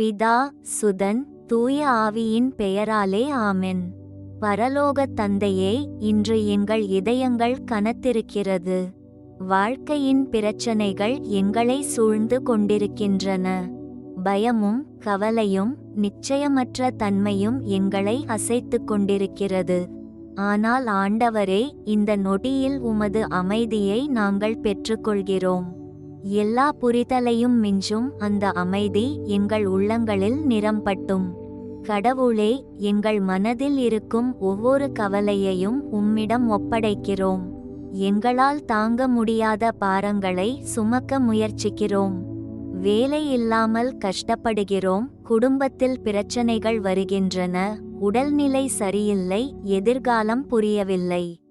பிதா சுதன் தூய ஆவியின் பெயராலே ஆமென். பரலோகத் தந்தையே இன்று எங்கள் இதயங்கள் கனத்திருக்கிறது. வாழ்க்கையின் பிரச்சனைகள் எங்களை சூழ்ந்து கொண்டிருக்கின்றன. பயமும் கவலையும் நிச்சயமற்ற தன்மையும் எங்களை அசைத்துக் கொண்டிருக்கிறது. ஆனால் ஆண்டவரே இந்த நொடியில் உமது அமைதியை நாங்கள் பெற்றுக்கொள்கிறோம். எல்லா புரிதலையும் மிஞ்சும் அந்த அமைதி எங்கள் உள்ளங்களில் நிறம்பட்டும் கடவுளே எங்கள் மனதில் இருக்கும் ஒவ்வொரு கவலையையும் உம்மிடம் ஒப்படைக்கிறோம். எங்களால் தாங்க முடியாத பாரங்களை சுமக்க முயற்சிக்கிறோம். வேலை இல்லாமல் கஷ்டப்படுகிறோம். குடும்பத்தில் பிரச்சனைகள் வருகின்றன. உடல்நிலை சரியில்லை. எதிர்காலம் புரியவில்லை.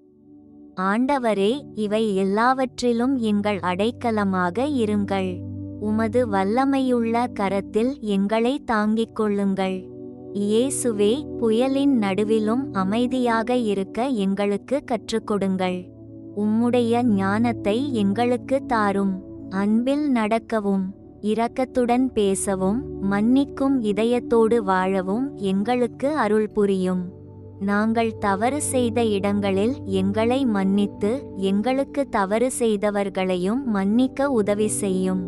ஆண்டவரே இவை எல்லாவற்றிலும் எங்கள் அடைக்கலமாக இருங்கள். உமது வல்லமையுள்ள கரத்தில் எங்களை தாங்கிக் கொள்ளுங்கள். இயேசுவே புயலின் நடுவிலும் அமைதியாக இருக்க எங்களுக்கு கற்றுக்கொடுங்கள். உம்முடைய ஞானத்தை எங்களுக்கு தாரும். அன்பில் நடக்கவும் இரக்கத்துடன் பேசவும் மன்னிக்கும் இதயத்தோடு வாழவும் எங்களுக்கு அருள் புரியும். நாங்கள் தவறு செய்த இடங்களில் எங்களை மன்னித்து எங்களுக்கு தவறு செய்தவர்களையும் மன்னிக்க உதவி செய்யும்.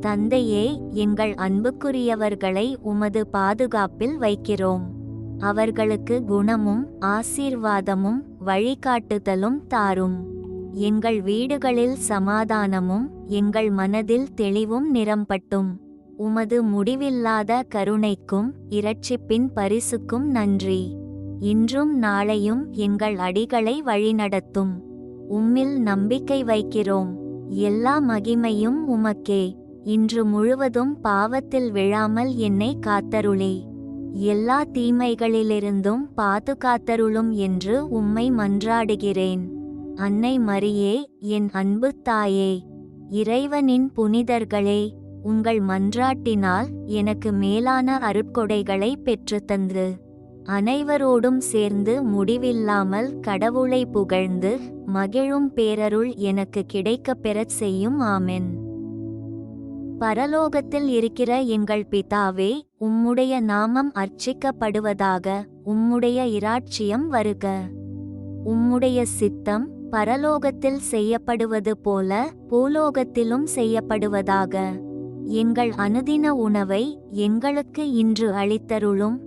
தந்தையே எங்கள் அன்புக்குரியவர்களை உமது பாதுகாப்பில் வைக்கிறோம். அவர்களுக்கு குணமும் ஆசீர்வாதமும் வழிகாட்டுதலும் தாரும். எங்கள் வீடுகளில் சமாதானமும் எங்கள் மனதில் தெளிவும் நிரம்பட்டும். உமது முடிவில்லாத கருணைக்கும் இரட்சிப்பின் பரிசுக்கும் நன்றி. இன்றும் நாளையும் எங்கள் அடிகளை வழிநடத்தும். உம்மில் நம்பிக்கை வைக்கிறோம். எல்லா மகிமையும் உமக்கே. இன்று முழுவதும் பாவத்தில் விழாமல் என்னை காத்தருளே. எல்லா தீமைகளிலிருந்தும் பாதுகாத்தருளும் என்று உம்மை மன்றாடுகிறேன். அன்னை மரியே என் அன்பு தாயே. இறைவனின் புனிதர்களே உங்கள் மன்றாட்டினால் எனக்கு மேலான அருட்கொடைகளை பெற்றுத்தந்து. அனைவரோடும் சேர்ந்து முடிவில்லாமல் கடவுளை புகழ்ந்து மகிழும் பேரருள் எனக்கு கிடைக்கப் பெறச் செய்யும் ஆமென். பரலோகத்தில் இருக்கிற எங்கள் பிதாவே உம்முடைய நாமம் அர்ச்சிக்கப்படுவதாக உம்முடைய இராட்சியம் வருக. உம்முடைய சித்தம் பரலோகத்தில் செய்யப்படுவது போல பூலோகத்திலும் செய்யப்படுவதாக. எங்கள் அனுதின உணவை எங்களுக்கு இன்று அளித்தருளும்.